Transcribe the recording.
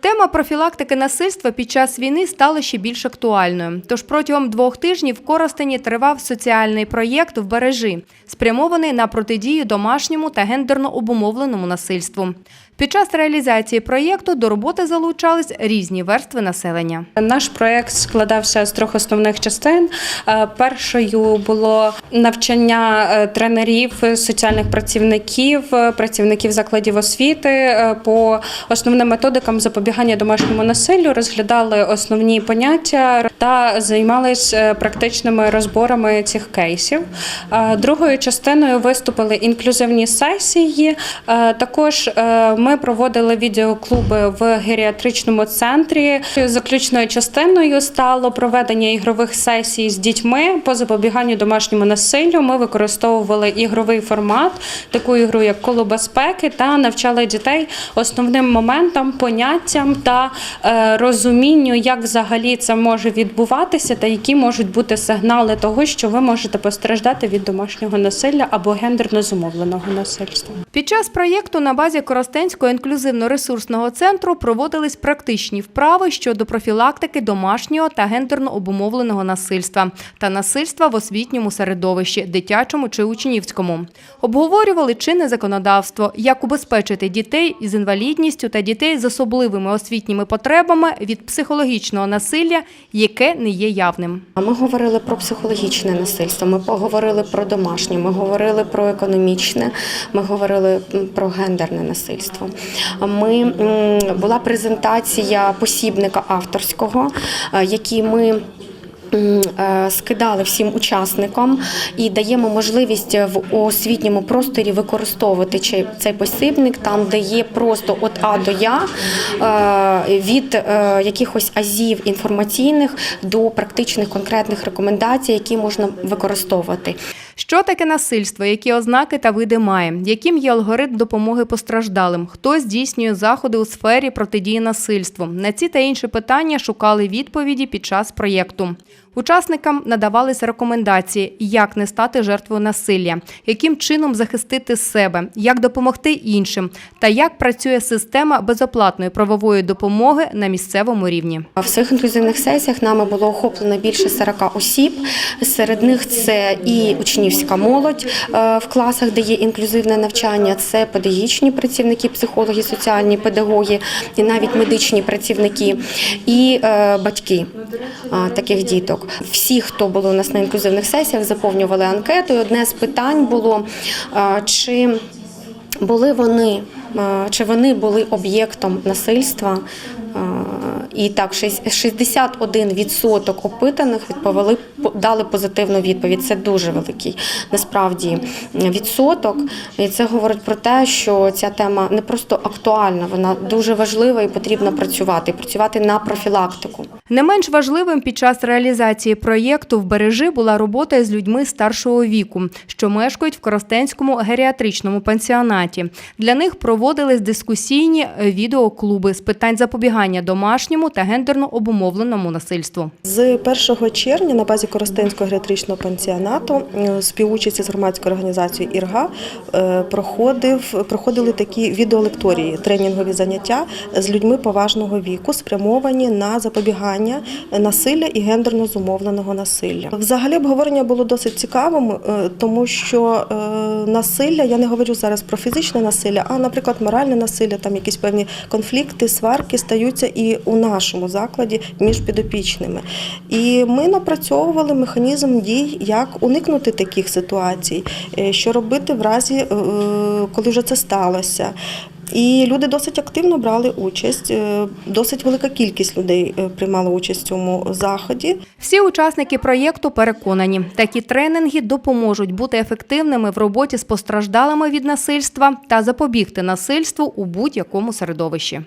Тема профілактики насильства під час війни стала ще більш актуальною. Тож протягом двох тижнів в Коростені тривав соціальний проєкт в бережі, спрямований на протидію домашньому та гендерно обумовленому насильству. Під час реалізації проєкту до роботи залучались різні верстви населення. Наш проект складався з трьох основних частин. Е, Першою було навчання е, тренерів, е, соціальних працівників, працівників закладів освіти по основним методикам запобігання домашньому насиллю, розглядали основні поняття та займалися практичними розборами цих кейсів. Другою частиною виступили інклюзивні сесії. Також е, ми проводили відеоклуби в геріатричному центрі. Заключною частиною стало проведення ігрових сесій з дітьми по запобіганню домашньому насиллю. Ми використовували ігровий формат, таку ігру як коло безпеки, та навчали дітей основним моментам, поняттям та е, розумінню, як взагалі це може відбуватися, та які можуть бути сигнали того, що ви можете постраждати від домашнього насилля або гендерно зумовленого насильства. Під час проєкту на базі Коростенського інклюзивно-ресурсного центру проводились практичні вправи щодо профілактики домашнього та гендерно обумовленого насильства та насильства в освітньому середовищі, дитячому чи учнівському. Обговорювали чинне законодавство, як убезпечити дітей із інвалідністю та дітей з особливими освітніми потребами від психологічного насилля, яке не є явним. Ми говорили про психологічне насильство, ми поговорили про домашнє, ми говорили про економічне, ми говорили про гендерне насильство. А Ми була презентація посібника авторського, е, який ми. е, Скидали всім учасникам і даємо можливість в освітньому просторі використовувати цей- посібник, там де є просто від А до Я е, від якихось азів інформаційних до практичних конкретних рекомендацій, які можна використовувати. Що таке насильство, які ознаки та види має, яким є алгоритм допомоги постраждалим, хто здійснює заходи у сфері протидії насильству. На ці та інші питання шукали відповіді під час проєкту. Учасникам надавалися рекомендації, як не стати жертвою насилля, яким чином захистити себе, як допомогти іншим та як працює система безоплатної правової допомоги на місцевому рівні. В цих інклюзивних сесіях нами було охоплено більше 40 осіб. Серед них це і учнівська молодь е, в класах, де є інклюзивне навчання, це педагогічні працівники, психологи, соціальні педагоги і навіть медичні працівники, і е, батьки таких діток. Всі, хто були у нас на інклюзивних сесіях, заповнювали анкету. І одне з питань було чи були вони, чи вони були об'єктом насильства. І так, шість- 61% опитаних відповіли, дали позитивну відповідь. Це дуже великий насправді відсоток. І це говорить про те, що ця тема не просто актуальна, вона дуже важлива і потрібно працювати, працювати на профілактику. Не менш важливим під час реалізації проєкту в бережі була робота з людьми старшого віку, що мешкають в Коростенському геріатричному пансіонаті. Для них проводились дискусійні е, відеоклуби з питань запобігання домашньому та гендерно обумовленому насильству. З 1 червня на базі Коростенського геріатричного пансіонату е, співучасті з громадською організацією ІРГА е, проходив, проходили такі відеолекторії, тренінгові заняття з людьми поважного віку, спрямовані на запобігання насилля і гендерно зумовленого насилля. Взагалі обговорення було досить цікавим, е, тому що насилля, я не говорю зараз про фізичне насилля, а, наприклад, моральне насилля, там якісь певні конфлікти, сварки стаються і у нашому закладі між підопічними. І ми напрацьовували механізм дій, як уникнути таких ситуацій, е, що робити в разі, е, коли вже це сталося. І люди досить активно брали участь. е, Досить велика кількість людей е, приймала участь в цьому заході. Всі учасники проєкту переконані, такі тренінги допоможуть бути ефективними в роботі з постраждалими від насильства та запобігти насильству у будь-якому середовищі.